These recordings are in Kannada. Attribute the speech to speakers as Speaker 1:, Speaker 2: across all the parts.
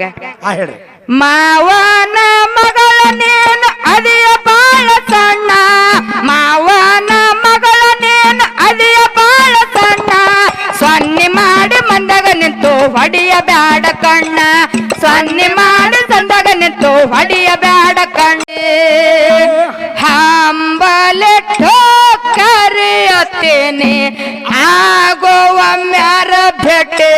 Speaker 1: ಹೇಳಿ
Speaker 2: ಮಾವನ ಮಗಳ ನೀನು ಅದಿಯ ಬಾಳ ಸಣ್ಣ. ಮಾವನ ಮಗಳ ನೀನು ಅದಿಯ ಬಾಳ ಸಣ್ಣ. ಸೊನ್ನೆ ಮಾಡಿ ಮಂದಾಗ ನಿಂತು ಹೊಡಿಯ ಬ್ಯಾಡ ಕಣ್ಣ. ಸೊನ್ನೆ ಮಾಡಿ ಸಂದಗ ನಿಂತು ಹೊಡಿಯ ಬ್ಯಾಡ ಕಣ್ಣೆ. ಹಂಬಲೆ ಕರೆಯುತ್ತೇನೆ ಆಗೋ ಮ್ಯಾರ ಭೇಟೆ.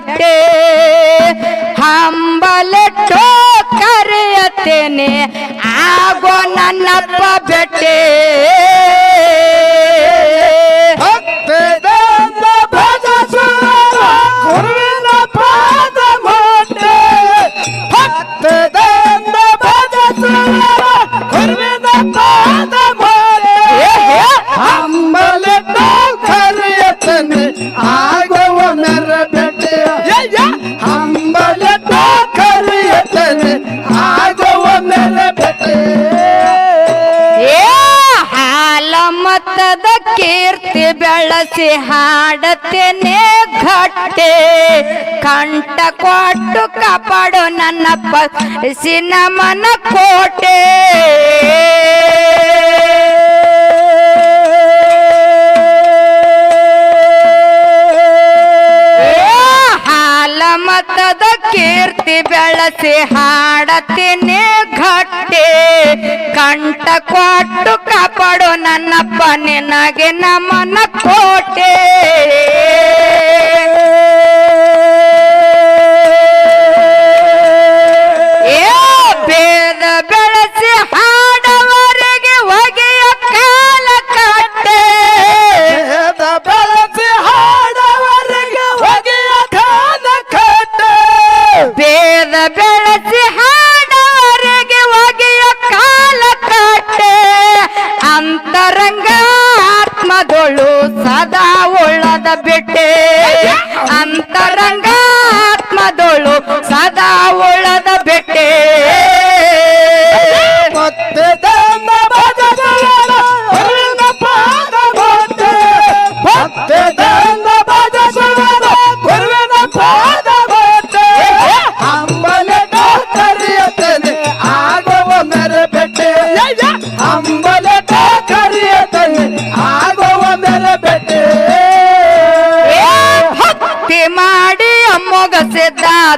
Speaker 2: ಮ್ಯಾರ ಹಂಬಲ ಹಂಬಲಿಟ್ಟು ಕರೆಯುತ್ತೇನೆ ಆಗೋ ನನ್ನಪ್ಪ ಬೆಳಸಿ ಹಾಡತೇನೆ ಘಟ್ಟೆ. ಕಂಠ ಕೊಟ್ಟು ಕಾಪಾಡು ನನ್ನ ಪಸಿನ ಮನ ಕೋಟೆ ಹಾಲ ಮತದ ಕೀರ್ತಿ ಬೆಳಸಿ ಹಾಡತೀನಿ ಘಟ್ಟೆ. ಕಂಟ ಕೊಟ್ಟು ಕಾಪಾಡು ನನ್ನಪ್ಪ ನಿನಗೆ ನಮನ ಕೋಟೆ.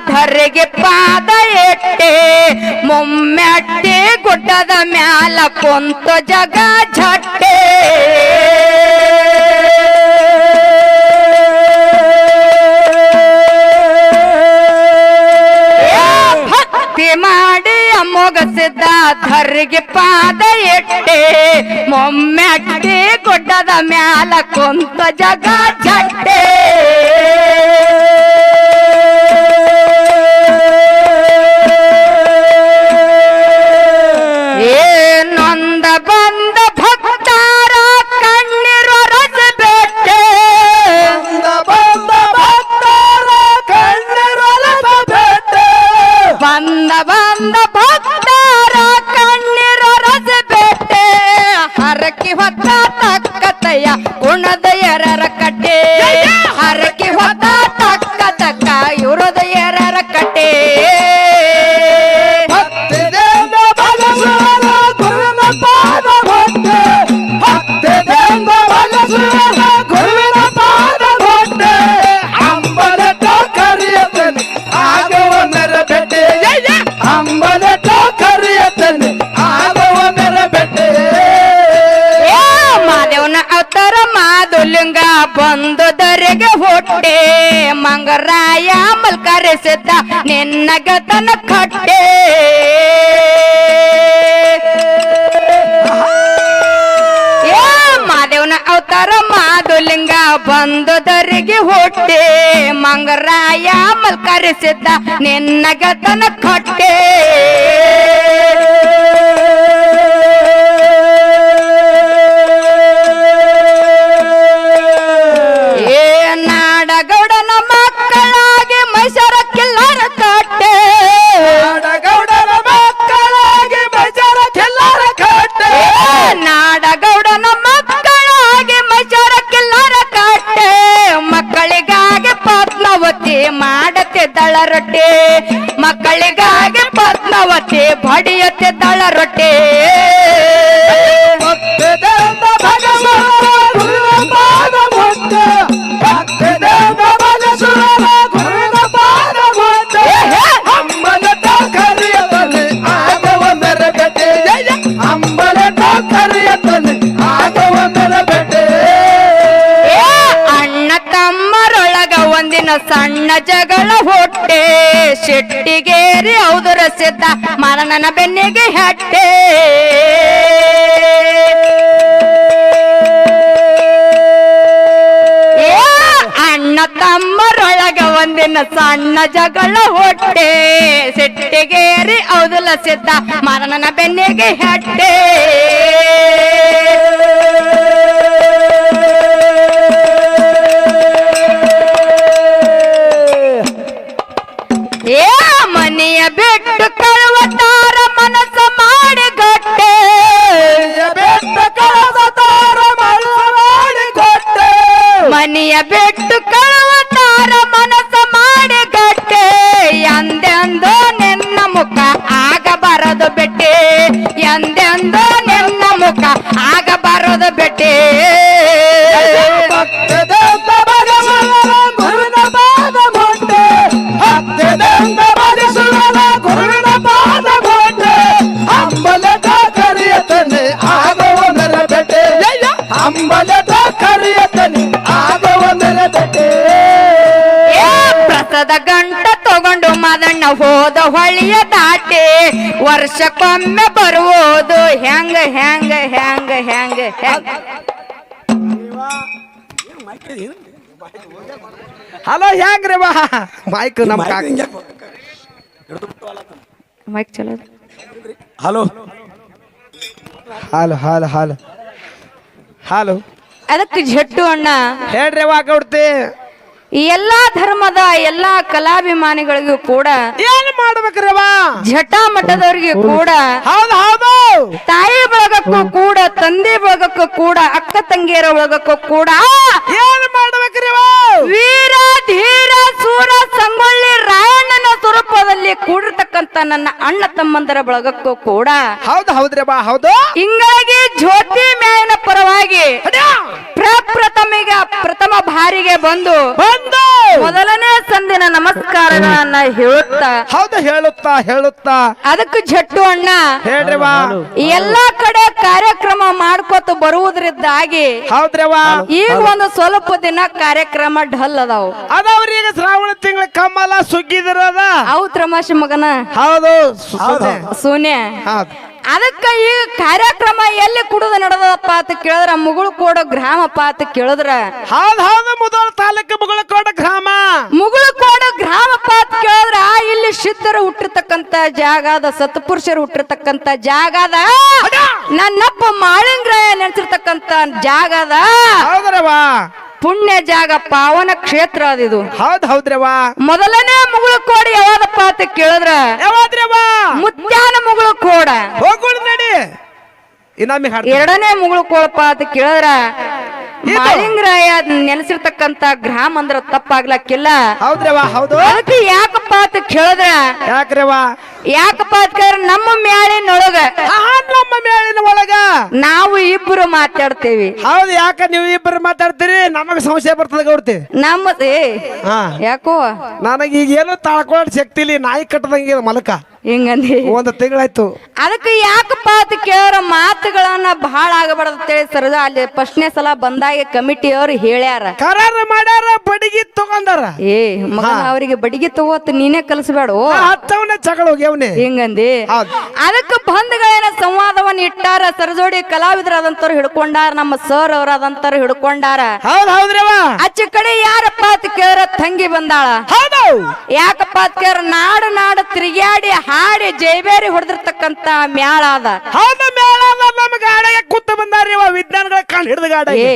Speaker 2: ಧರೆಗೆ ಪಾದ ಎಟ್ಟೆ ಮುಮ್ಮೆಟ್ಟೆ ಗುಡ್ಡದ ಮ್ಯಾಲ ಕುಂತು ಜಗ ಝಟ್ಟೆ ಏ ಭಕ್ತಿ ಮಾಡಿ ಮೊಗಸಿದ್ದ ಧರಿಗೆ ಪಾದ ಎಟ್ಟೆ ಮೊಮ್ಮೆಟ್ಟೆ ಗುಡ್ಡದ ಮ್ಯಾಲ ಕುಂತ ಜಗ ಜಟ್ಟೆ ಮಾದುಲಿಂಗ ಬಂದು ದರೆಗೆ ಹೊಟ್ಟೆ, ಮಂಗರಾಯ ಮಲ್ಕರಿಸಿದ್ದ ನಿನ್ನ ಗತನ ಕಟ್ಟೆ. ಮಾದೇವನ ಅವತಾರ ಮಾದುಲಿಂಗ ಬಂದು ದರಿಗೆ ಹೊಟ್ಟೆ, ಮಂಗರಾಯ ಮಲ್ಕರಿಸಿದ್ದ ನಿನ್ನ ಗತನ ಕಟ್ಟೆ. ಸಿದ್ಧ ಮರಣನ ಬೆನ್ನಿಗೆ ಹಟ್ಟೆ. ಅಣ್ಣ ತಮ್ಮರೊಳಗ ಒಂದಿನ ಸಣ್ಣ ಜಗಳ ಹೊಟ್ಟೆ. ಸಿಟ್ಟಿಗೇರಿ ಹೌದಲ ಸಿದ್ಧ ಮರಣನ ಬೆನ್ನಿಗೆ ಹಟ್ಟೆ. ವರ್ಷಕ್ಕೊಮ್ಮೆ ಬರುವುದು ಹೆಂಗ ಹೆಂಗ ಹೆಂಗ ಹೆಂಗ ಹೆಂಗ
Speaker 1: ಹಲೋ ಹೆಂಗ್ರಿ ಬಾ ಮೈಕ್ ನಮ್
Speaker 2: ಮೈಕ್ ಚಲೋ
Speaker 1: ಹಲೋ ಹಾಲು ಹಾಲು ಹಾಲು ಹಾಲು
Speaker 2: ಅದಕ್ಕೆ ಜಟ್ಟು ಅಣ್ಣ
Speaker 1: ಹೇಳ್ರಿ ವಾ ಕೊಡ್ತಿ
Speaker 2: ಈ ಎಲ್ಲಾ ಧರ್ಮದ ಎಲ್ಲಾ ಕಲಾಭಿಮಾನಿಗಳಿಗೂ ಕೂಡ
Speaker 1: ಏನ್ ಮಾಡ್ಬೇಕ್ರವ
Speaker 2: ಜಟ ಮಠದವರಿಗೆ ಕೂಡ
Speaker 1: ಹೌದು ಹೌದು.
Speaker 2: ತಾಯಿ ಬಳಗಕ್ಕೂ ಕೂಡ ತಂದೆ ಬಳಗಕ್ಕೂ ಕೂಡ ಅಕ್ಕ ತಂಗಿಯರ ಬಳಗಕ್ಕೂ ಕೂಡ
Speaker 1: ಏನ್ ಮಾಡ್ಬೇಕ್ರವ
Speaker 2: ವೀರ ಧೀರ ಸೂರ ಸಂಗೊಳ್ಳಿ ರಾಯಣ್ಣನ ಸ್ವರೂಪದಲ್ಲಿ ಕೂಡಿರ್ತಕ್ಕಂತ ನನ್ನ ಅಣ್ಣ ತಮ್ಮಂದರ ಬಳಗಕ್ಕೂ ಕೂಡ
Speaker 1: ಹೌದು ಹೌದ್ರಿ ಬಾ ಹೌದು.
Speaker 2: ಹಿಂಗಾಗಿ ಜ್ಯೋತಿ ಮೇಲಿನ ಪರವಾಗಿ ಪ್ರಪ್ರಥಮಿಗ ಪ್ರಥಮ ಬಾರಿಗೆ ಬಂದು
Speaker 1: ಬಂದು
Speaker 2: ಮೊದಲನೇ ಸಂದಿನ ನಮಸ್ಕಾರಗಳನ್ನ ಹೇಳುತ್ತಾ?
Speaker 1: ಹೌದು ಹೇಳುತ್ತಾ ಹೇಳುತ್ತಾ.
Speaker 2: ಅದಕ್ಕೆ ಜಟ್ಟು ಅಣ್ಣ.
Speaker 1: ಹೇಳ್ರಿವಾ?
Speaker 2: ಎಲ್ಲಾ ಕಡೆ ಕಾರ್ಯಕ್ರಮ ಮಾಡ್ಕೋತ ಬರುವುದರಿಂದಾಗಿ
Speaker 1: ಹೌದ್ರವಾ?
Speaker 2: ಈಗ ಒಂದು ಸ್ವಲ್ಪ ದಿನ ಕಾರ್ಯಕ್ರಮ ಢಲ್ ಅದಾವ.
Speaker 1: ಅದಾವ್ರಿ ಈಗ ಶ್ರಾವಣ ತಿಂಗಳ ಕಮ್ಮಲ ಸುಗ್ಗಿದಿರದ.
Speaker 2: ಅವು ತ್ರಮಾಶಿ ಮಗನ
Speaker 1: ಹೌದು.
Speaker 2: ಸೂನ್ಯ.
Speaker 1: ಹೌದು.
Speaker 2: ಅದಕ್ಕ ಈಗ ಕಾರ್ಯಕ್ರಮ ಎಲ್ಲಿ ಕುಡಿದು ನಡೆದಪ್ಪ ಅಂತ ಕೇಳಿದ್ರ ಮುಗುಳು ಕೋಡ ಗ್ರಾಮಪ್ಪ ಅಂತ ಕೇಳಿದ್ರ.
Speaker 1: ಹೌದು ಹೌದು ಮುದೋಳ ತಾಲೂಕು ಕೋಡ ಗ್ರಾಮ.
Speaker 2: ಮುಗುಳು ಕೋಡ ಗ್ರಾಮಪ್ಪ ಅಂತ ಕೇಳಿದ್ರ ಇಲ್ಲಿ ಸಿದ್ಧರು ಹುಟ್ಟಿರ್ತಕ್ಕಂತ ಜಾಗದ ಅದ ಸತ್ಪುರುಷರು ಹುಟ್ಟಿರ್ತಕ್ಕಂತ ಜಾಗದ ನನ್ನಪ್ಪ ಮಾಳಿಂಗ್ರಾಯ ನೆನ್ಸಿರ್ತಕ್ಕಂತ ಜಾಗದ ಅದ.
Speaker 1: ಹೌದ್ರಿ ವಾ
Speaker 2: ಪುಣ್ಯ ಜಾಗ ಪಾವನ ಕ್ಷೇತ್ರ ಅದಿದು
Speaker 1: ಹೌದ್ ಹೌದ್ರವಾ
Speaker 2: ಮೊದಲನೇ ಮುಗುಳು ಕೋಡ ಯಾವ್ದಪ್ಪ ಅಂತ ಕೇಳಿದ್ರ
Speaker 1: ಯಾವಾದ್ರಿ ವಾ
Speaker 2: ಮುತ್ಯಾನ ಮುಗುಳು ಕೋಡ.
Speaker 1: ಹೋಗೋಣ ನಡಿ. ಇನ್ನೊಮ್ಮೆ ಹಾಡ್ತೀನಿ.
Speaker 2: ಎರಡನೇ ಮುಗುಳು ಕೋಳಪ್ಪ ಅಂತ ಕೇಳಿದ್ರ
Speaker 1: ಇದು?
Speaker 2: ಮಾಳಿಂಗರಾಯ ನೆನೆಸಿರ್ತಕ್ಕಂತ ಗ್ರಾಮ ಅಂದ್ರ ತಪ್ಪಾಗ್ಲಕ್ಕಿಲ್ಲ.
Speaker 1: ಹೌದ್ರವಾ ಹೌದು.
Speaker 2: ಅದಕ್ಕೆ ಯಾಕಪ್ಪ ಅಂತ ಕೇಳಿದ್ರ
Speaker 1: ಯಾಕ್ರಿ ವಾ
Speaker 2: ಯಾಕಪ್ಪ ಅದ್ಕಾರ ನಮ್ಮ ಮ್ಯಾಳಿನೊಳಗ
Speaker 1: ನಮ್ಮ ಮೇಳಿನ ಒಳಗ
Speaker 2: ನಾವು ಇಬ್ರು ಮಾತಾಡ್ತೇವಿ.
Speaker 1: ಹೌದು ಯಾಕ ನೀವು ಇಬ್ಬರು ಮಾತಾಡ್ತೀರಿ? ನಮಗ್ ಸಂಶಯ ಬರ್ತದೆ
Speaker 2: ಗೌರ್ತಿ ನಮ್ಮದೇ
Speaker 1: ಹಾ.
Speaker 2: ಯಾಕೋ?
Speaker 1: ನನಗೆ ಈಗ ಏನು ತಾಳ್ಕೊಳ್ಳೋ ಶಕ್ತಿ ಇಲ್ಲಿ ನಾಯಿ ಕಟ್ಟದಂಗೆ ಮಲಕ.
Speaker 2: ಹಿಂಗಂದಿ?
Speaker 1: ಒಂದು ತಿಂಗಳಾಯ್ತು.
Speaker 2: ಅದಕ್ಕೆ ಯಾಕಪ್ಪ ಅಂತ ಕೇಳೋರ ಮಾತುಗಳನ್ನ ಬಹಳ ಆಗಬಾರ್ದು ಅಂತೇಳಿ ಸರ್ ಅಲ್ಲಿ ಫಸ್ಟ್ನೇ ಸಲ ಬಂದಾಗ ಕಮಿಟಿಯವ್ರು ಹೇಳ್ಯಾರ.
Speaker 1: ಕರಾರ ಮಾಡ್ಯಾರ ಬಡಿಗಿ ತಗೊಂಡಾರ.
Speaker 2: ಏ ಮಗ ಅವರಿಗೆ ಬಡಿಗೆ ತಗೋತ್ ನೀನೇ ಕಲಿಸ್ಬೇಡ
Speaker 1: ಚಗಳ ಜಗಳ
Speaker 2: ಹಿಂಗಂದಿ. ಅದಕ್ಕೆ ಬಂಧುಗಳೇನ ಸಂವಾದವನ್ನ ಇಟ್ಟಾರ ಸರಜೋಡಿ ಕಲಾವಿದರಾದಂತವ್ರು ಹಿಡ್ಕೊಂಡಾರ ನಮ್ಮ ಸರ್ ಅವರಾದಂತವ್ರು ಹಿಡ್ಕೊಂಡಾರ.
Speaker 1: ಹೌದ್ ಹೌದ್ರವ
Speaker 2: ಆಚೆ ಕಡೆ ಯಾರಪ್ಪ ಅಂತ ಕೇಳ್ರ ತಂಗಿ ಬಂದಾಳ?
Speaker 1: ಹೌದು.
Speaker 2: ಯಾಕಪ್ಪ ಅಂತ ಕೇಳ್ರ? ನಾಡು ನಾಡು ತಿರುಗಾಡಿ ಹಾಡಿ ಜೈಬೇರಿ ಹೊಡೆದಿರ್ತಕ್ಕಂತ ಮ್ಯಾಳ ಅದ
Speaker 1: ಹೌದು ನಮ್ಮ ಗಾಡಿಗೆ ಕೂತು ಬಂದಾರಿ ಇವ ವಿಜ್ಞಾನಗಳ ಹಿಡಿದ ಗಾಡಿ.
Speaker 2: ಏ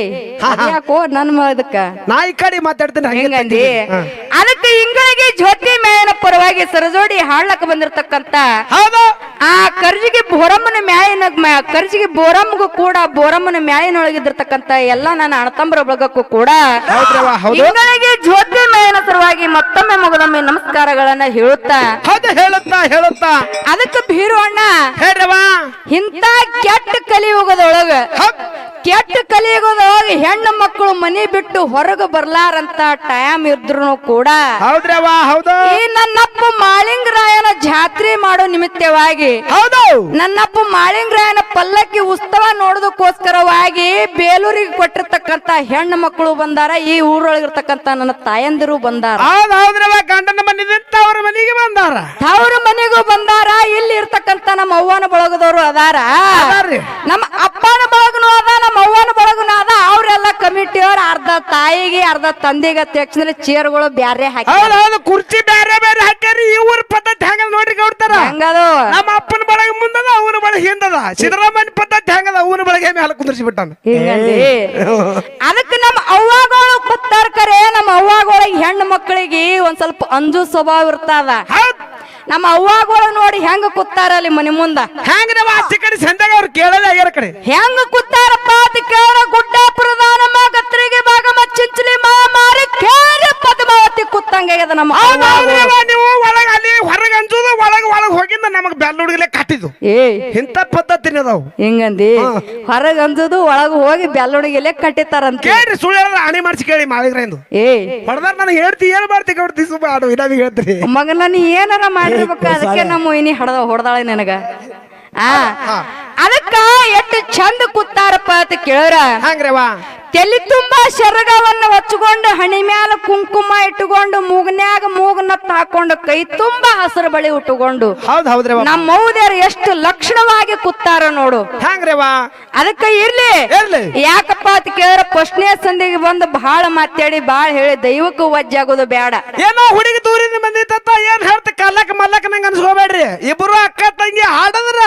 Speaker 2: ಯಾಕೋ ನನ್ನ ಮ- ಇದಕ್ಕ
Speaker 1: ನಾ ಈ ಕಡೆ ಮಾತಾಡ್ತೀನಿ ಹಂಗೆ
Speaker 2: ಅದಕ್ಕೆ ಇಂಗಳಿಗೆ ಜ್ಯೋತಿ ಮೇಯನ ಪರವಾಗಿ ಸರಜೋಡಿ ಹಾಡ್ಲಕ್ ಬಂದಿರ್ತಕ್ಕಂತ
Speaker 1: ಹೌದು.
Speaker 2: ಆ ಕರ್ಜಿಗೆ ಬೋರಮ್ಮನ ಮ್ಯಾಯನ ಕರ್ಜಿಗೆ ಬೋರಮ್ಮಗೂ ಕೂಡ ಬೋರಮ್ಮನ ಮ್ಯಾಯನೊಳಗಿದ್ದಿರ್ತಕ್ಕಂತ ಎಲ್ಲಾ ನನ್ನ ಅಣತಂಬರ ಬಳಗಕ್ಕೂ ಕೂಡ ಜ್ಯೋತಿ ಮ್ಯಾಯನ ಸಲುವಾಗಿ ಮತ್ತೊಮ್ಮೆ ಮಗದೊಮ್ಮೆ ನಮಸ್ಕಾರಗಳನ್ನ ಹೇಳುತ್ತಾ?
Speaker 1: ಹೇಳುತ್ತಾ ಹೇಳುತ್ತಾ.
Speaker 2: ಅದಕ್ಕೆ ಭೀರು ಅಣ್ಣ. ಇಂತ ಕೆಟ್ಟ ಕಲಿಯುಗದೊಳಗ. ಕೆಟ್ಟ ಕಲಿಯುಗದೊಳಗ ಹೆಣ್ಣು ಮಕ್ಕಳು ಮನೆ ಬಿಟ್ಟು ಹೊರಗೆ ಬರ್ಲಾರಂತ ಟೈಮ್ ಇದ್ರು ಕೂಡ ಈ ನನ್ನಪ್ಪ ಮಾಳಿಂಗರಾಯನ ಜಾತ್ರೆ ಮಾಡೋ ನಿಮಿತ್ತವಾಗಿ
Speaker 1: ಹೌದು.
Speaker 2: ನನ್ನಪ್ಪ ಮಾಳಿಂಗ್ರಾಯನ ಪಲ್ಲಕ್ಕಿ ಉತ್ಸವ ನೋಡೋದಕ್ಕೋಸ್ಕರವಾಗಿ ಬೇಲೂರಿಗೆ ಕೊಟ್ಟಿರ್ತಕ್ಕಂತ ಹೆಣ್ಣು ಮಕ್ಕಳು ಬಂದಾರ ಈ ಊರೊಳಗಿರ್ತಕ್ಕಂತ ನನ್ನ ತಾಯಂದಿರು ಬಂದಾರ.
Speaker 1: ಮನೆಗೆ ಬಂದಾರ.
Speaker 2: ಅವ್ರ ಮನೆಗೂ ಬಂದಾರ ಇಲ್ಲಿ ಇರ್ತಕ್ಕಂತ ನಮ್ಮ ಅವ್ವನ ಬಳಗದವರು ಅದಾರ. ನಮ್ಮ ಅಪ್ಪನ ಬಳಗನು ಅದ ನಮ್ಮ ಅವ್ವನ ಬಳಗನು ಅದ ಅವ್ರೆಲ್ಲ ಕಮಿಟಿಯವ್ರ ಅರ್ಧ ತಾಯಿಗೆ ಅರ್ಧ ತಂದೆಗೆ ತಕ್ಷಣ ಚೇರ್ಗಳು ಬ್ಯಾರೆ ಹಾಕಿ
Speaker 1: ಕುರ್ಚಿ ಬ್ಯಾರೆ ಬೇರೆ ಹಾಕ್ಯಾರಿ ಈ ಊರ್ ಪದ್ಧತಿ ಹೆಂಗ ನೋಡ್ರಿ ಕೊಡ್ತಾರ
Speaker 2: ಹೆಂಗದು?
Speaker 1: ನಮ್ಮ ಅಪ್ಪನ ಬಳಗ ಮುಂದದ ಅವನ ಬಳಗ ಹಿಂದದ. ಸಿದ್ದರಾಮಯ್ಯ ಪದ್ಧತಿ ಹೆಂಗದ? ಅವನ ಬಳಗ ಮೇಲೆ ಕುಂದ್ರಿಸಿ ಬಿಟ್ಟಾನ?
Speaker 2: ಹಿಂಗಂದಿ? ಅದಕ್ಕೆ ನಮ್ಮ ಅವ್ವಾಗಳು ಕೂತಾರ ಕರೆ ನಮ್ಮ ಅವ್ವಾಗಳ ಹೆಣ್ಣು ಮಕ್ಕಳಿಗೆ ಒಂದ್ ಸ್ವಲ್ಪ ಅಂಜು ಸ್ವಭಾವ
Speaker 1: ಇರ್ತಾವ
Speaker 2: ನಮ್ಮ ಅವ್ವಾಗಳು ನೋಡಿ ಹೆಂಗ ಕೂತಾರ ಅಲ್ಲಿ ಮನೆ ಮುಂದ?
Speaker 1: ಆಚೆ ಕಡೆ ಸಂದಾಗ ಅವ್ರು ಕೇಳಲ್ಲ ಕಡೆ.
Speaker 2: ಹೆಂಗ ಕೂತಾರಪ್ಪ ಅಂತ ಕೇಳ ನಮ್ಮ ಗತ್ರಿಗೆ ಭಾಗಮ ಮಾ ಮಾರಿ ಕೇಳಿ ಪದ್ಮಾವತಿ ಕೂತಂಗಾಗ್ಯದ ನಮ್ಮ
Speaker 1: ನೀವು ಒಳಗ ಅಲ್ಲಿ ಹೊರಗೆ ಅಂಜುದು ಒಳಗ ಒಳಗ ಹೋಗಿಂದ ನಮಗ್ ಬೆಲ್ಲ ಹುಡುಗಲೆ ಕಟ್ಟಿದ್ದು.
Speaker 2: ಏ
Speaker 1: ಇಂಥ ಪದ್ಧತಿ ಅದಾವು.
Speaker 2: ಹಿಂಗಂದಿ? ಹೊರಗ ಅಂಜುದು ಒಳಗ ಹೋಗಿ ಬೆಲ್ಲುಡಿಗೆಲೆ ಕಟ್ಟಿತಾರಂತ
Speaker 1: ಕೇಳ್ರಿ ಸುಳ್ಳು ಆಣಿ ಮಾಡಿಸಿ ಕೇಳಿ ಮಾಡಿದ್ರೆ ಎಂದು.
Speaker 2: ಏ
Speaker 1: ಹೊಡೆದಾರ ನಾನು ಹೇಳ್ತಿ ಏನ್ ಮಾಡ್ತಿ ಕೊಡ್ತಿ ಸುಮ್ಮ ಆಡು ಇದಾವಿ ಹೇಳ್ತೀರಿ.
Speaker 2: ಮಗನ ನೀ ಏನಾರ ಮಾಡಿರ್ಬೇಕು ಅದಕ್ಕೆ ನಮ್ಮ ಇನಿ ಹಡದ ಹೊಡೆದಾಳೆ ನನಗ. ಆ ಅದಕ್ಕ ಎಷ್ಟು ಚಂದ ಕೂತಾರಪ್ಪ ಅಂತ ಕೇಳ್ರ.
Speaker 1: ಹಂಗ್ರವ
Speaker 2: ತಲೆ ತುಂಬಾ ಶರಗವನ್ನು ಹಚ್ಕೊಂಡು ಹಣಿ ಮ್ಯಾಲ ಕುಂಕುಮ ಇಟ್ಟುಕೊಂಡು ಮೂಗನ್ಯಾಗ ಮೂಗನತ್ತ ಹಾಕೊಂಡು ಕೈ ತುಂಬಾ ಹಸಿರು ಬಳಿ ಉಟ್ಟುಕೊಂಡು
Speaker 1: ಹೌದ್ ಹೌದ್ರವ
Speaker 2: ನಮ್ಮ ಮೌದ್ಯರು ಎಷ್ಟು ಲಕ್ಷಣವಾಗಿ ಕೂತಾರ ನೋಡು.
Speaker 1: ಅದಕ್ಕೆ
Speaker 2: ಅದಕ್ಕ ಇರ್ಲಿ.
Speaker 1: ಇರ್ಲಿ.
Speaker 2: ಯಾಕಪ್ಪ ಅಂತ ಕೇಳ ಪ್ರಶ್ನೆ ಸಂದಿಗೆ ಬಂದು ಬಹಳ ಮಾತಾಡಿ ಬಹಳ ಹೇಳಿ ದೈವಕ್ಕೂ ವಜ್ಜಾಗೋದು ಬೇಡ.
Speaker 1: ಏನೋ ಹುಡುಗಿ ದೂರಿಂದ ಬಂದಿತ್ತ ಏನ್ ಹೇಳ್ತ? ಕಲ್ಲಕ್ ಮಲ್ಲಕ್ ನಂಗ ಅನ್ಸ್ಕೋಬೇಡ್ರಿ. ಇಬ್ರು ಅಕ್ಕ ತಂಗಿ ಹಾಡದ್ರ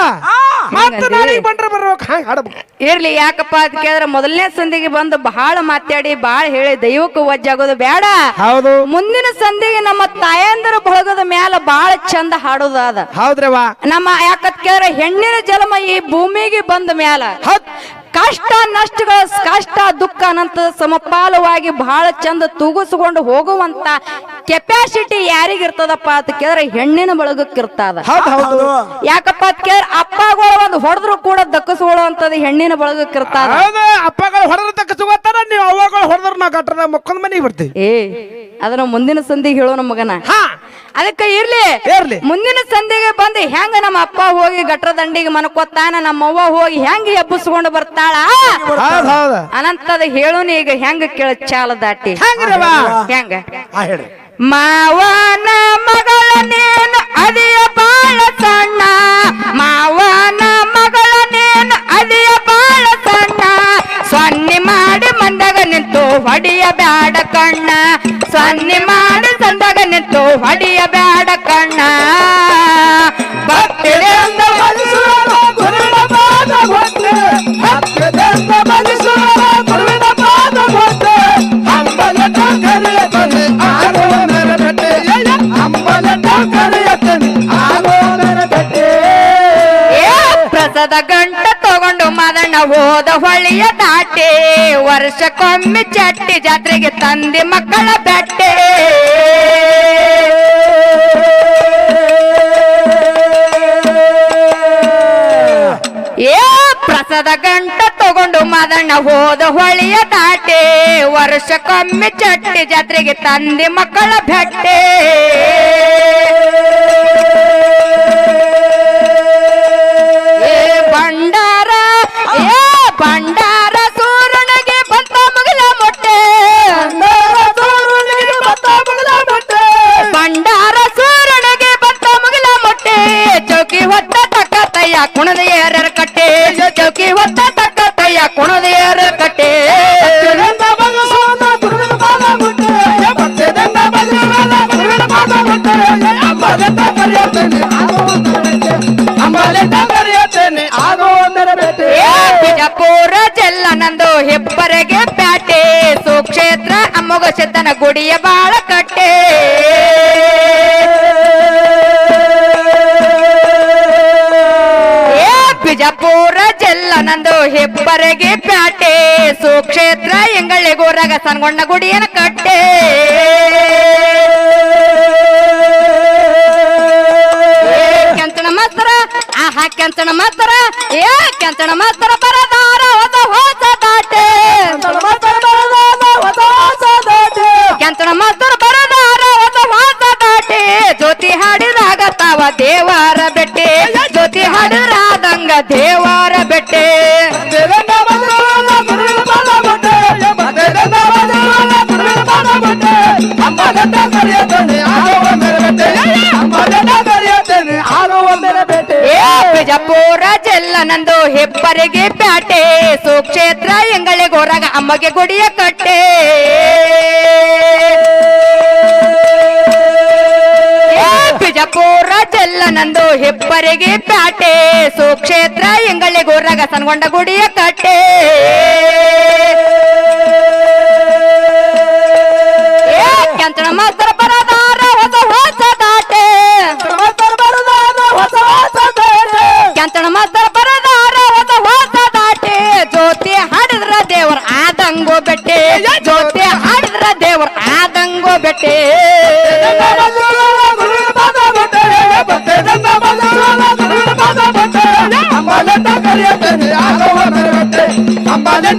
Speaker 1: ಮತ್ತ ನಾಳೆಗೆ ಬಂದ್ರೆ ಬರ್ಬೇಕು. ಹಂಗ ಹಾಡ್ಬೇಕು
Speaker 2: ಇರ್ಲಿ ಯಾಕಪ್ಪ ಅದ್ ಕೇಳಿದ್ರ ಮೊದಲನೇ ಸಂದಿಗೆ ಬಂದು ಬಹಳ ಮಾತಾಡಿ ಬಹಳ ಹೇಳಿ ದೈವಕ್ಕೂ ಒಜ್ಜಾಗೋದು ಬೇಡ.
Speaker 1: ಹೌದು.
Speaker 2: ಮುಂದಿನ ಸಂದಿಗೆ ನಮ್ಮ ತಾಯಂದಿರ ಬಳಗದ ಮ್ಯಾಲ ಬಹಳ ಚಂದ ಹಾಡೋದು ಅದ.
Speaker 1: ಹೌದ್ರವ
Speaker 2: ನಮ್ಮ ಯಾಕತ್ ಕೇಳಿದ್ರೆ ಹೆಣ್ಣಿನ ಜನ್ಮ ಈ ಭೂಮಿಗೆ ಬಂದ ಮ್ಯಾಲ ಕಷ್ಟ ನಷ್ಟಗಳ ಕಷ್ಟ ದುಃಖ ಅನಂತ ಸಮಪಾಲವಾಗಿ ಬಹಳ ಚಂದ ತೂಗಿಸಿಕೊಂಡು ಹೋಗುವಂತ ಕೆಪಾಸಿಟಿ ಯಾರಿಗಿರ್ತದಪ್ಪ ಅಂತ ಕೇಳಿದ್ರೆ ಹೆಣ್ಣಿನ ಬಳಗಕ್ಕಿರ್ತದ.
Speaker 1: ಹೌದ್ ಹೌದು.
Speaker 2: ಯಾಕಪ್ಪ ಅಂತ ಕೇಳಿದ್ರೆ ಅಪ್ಪಗಳು ಒಂದು ಹೊಡೆದ್ರು ಕೂಡ ದಕ್ಕಿಸ್ಕೊಳ್ಳುವಂತದ್ದು ಹೆಣ್ಣಿನ ಬಳಗಕ್ಕಿರ್ತದ.
Speaker 1: ಹೌದು ಅಪ್ಪಗಳು ಹೊಡೆದ್ರು ದಕ್ಕಸ್ಕೊತಾರ ನೀವು ಅವ್ವಗಳು ಹೊಡೆದ್ರು ನಾವು ಗಟ್ಟದ ಮಕ್ಕೊಂದ್ ಮನೆಗೆ ಬರ್ತೀವಿ.
Speaker 2: ಏ ಅದನ್ನ ಮುಂದಿನ ಸಂದಿಗೆ ಹೇಳೋ ನಮ್ಮ ಮಗನ.
Speaker 1: ಹಾ.
Speaker 2: ಅದಕ್ಕೆ ಇರ್ಲಿ.
Speaker 1: ಇರ್ಲಿ.
Speaker 2: ಮುಂದಿನ ಸಂಧಿಗೆ ಬಂದು ಹೆಂಗ ನಮ್ಮ ಅಪ್ಪ ಹೋಗಿ ಗಟ್ರ ದಂಡಿಗೆ ಮನಕೊತ್ತಾನ ನಮ್ಮ ಅವ್ವ ಹೋಗಿ ಹೆಂಗ ಎಬ್ಬಿಸ್ಕೊಂಡು ಬರ್ತಾಳ?
Speaker 1: ಹೌದ್ ಹೌದ್.
Speaker 2: ಅನಂತದ ಹೇಳುನಿ ಈಗ ಹೆಂಗ ಕೇಳ ಚಾಲ ದಾಟಿ? ಹೆಂಗ? ಮಾವನ ಮಗಳ ನೇನು ಅದಿಯ ಬಾಳ ಸಣ್ಣ. ಮಾವನ ಮಗಳ ನೇನು ಅದಿಯ ಬಾಳ ಸಣ್ಣ. ಸೊನ್ನೆ ಮಾಡಿ ಮಂದಾಗ ನಿಂತು ಹೊಡಿಯ ಬ್ಯಾಡ ಕಣ್ಣ. ಸೊನ್ನೆ ಮಾಡಿ ಸಂದಾಗ ನಿಂತು ಹೊಡಿಯ ಬ್ಯಾಡ ಕಣ್ಣ. ಹೋದ ಹೊಳಿಯ ದಾಟೆ, ವರ್ಷಕ್ಕೊಮ್ಮೆ ಚಟ್ಟಿ ಜಾತ್ರೆಗೆ ತಂದೆ ಮಕ್ಕಳ ಬೆಟ್ಟೆ. ಏ ಪ್ರಸದ ಗಂಟ ತಗೊಂಡು ಮದಣ್ಣ ಹೋದ ಹೊಳಿಯ ದಾಟೆ, ವರ್ಷಕ್ಕೊಮ್ಮೆ ಚಟ್ಟಿ ಜಾತ್ರೆಗೆ ತಂದೆ ಮಕ್ಕಳ ಬೆಟ್ಟೆ. ತಕ್ಕತ್ತಯ್ಯ ಕುಣದ ಏರರ ಕಟ್ಟೆ ಚೌಕಿ ಹೊತ್ತ ತಕ್ಕತ್ತಯ್ಯ ಕುಣದ ಯಾರ ಕಟ್ಟೆ. ಬಿಜಾಪುರ ಜಲ್ಲ ನಂದು ಹೆಬ್ಬರೆಗೆ ಪ್ಯಾಟೆ ಸುಕ್ಷೇತ್ರ ಅಮ್ಮಗ ಸಿದ್ದನ ಗುಡಿಯ ಬಾಳ ಕಟ್ಟೆ ಬಿಜಾಪುರ ಜಲ್ಲ ನಂದು ಹೆಬ್ಬರೆಗೆ ಪ್ಯಾಟೆ. ಸುಕ್ಷೇತ್ರ ಎಂಗಳಿಗೂರಾಗ ಸನ್ಗೊಂಡ ಗುಡಿಯನ ಕಟ್ಟೆ. ಕೆಂಚಣ ಆಹಾ ಕೆಂಚಣ ಮಾಸ್ತರ ಏ ಕೆಂಚಣ ಮಾಸ್ತರ ಬರದಾರ, ಹೊಸ ಹೊಸ ದಾಟೆ. ಕೆಂಚಣ ಬರದಾರ, ಹೊಸ ಹೊಸ ದಾಟೆ. ಜ್ಯೋತಿ ಹಾಡಿದಾಗ ತಾವ ದೇವರ ಬಿಜಾಪುರ ಜೆಲ್ಲ ನಂದು ಹೆಬ್ಬರಿಗೆ ಪ್ಯಾಟೆ ಸುಕ್ಷೇತ್ರ ಎಂಗಳಿಗೋರಾಗ ಅಮ್ಮಗೆ ಗುಡಿಯ ಕಟ್ಟೆ. ಬಿಜಾಪುರ ಜಲ್ಲ ನಂದು ಹೆಬ್ಬರಿಗೆ ಪ್ಯಾಟೆ ಸುಕ್ಷೇತ್ರ ಎಂಗಳಿಗೋರಾಗ ಸನ್ಗೊಂಡ ಗುಡಿಯ ಕಟ್ಟೆ. ಜ್ಯೋತಿ ಹಾಡಿದ್ರ ದೇವರ ಆದಂಗೋ ಬೆಟ್ಟೆ. ಜ್ಯೋತಿ ಹಾಡಿದ್ರ ದೇವರ ಆದಂಗೋ ಬೆಟ್ಟೆ.
Speaker 1: ಅಂಬಾಲೆ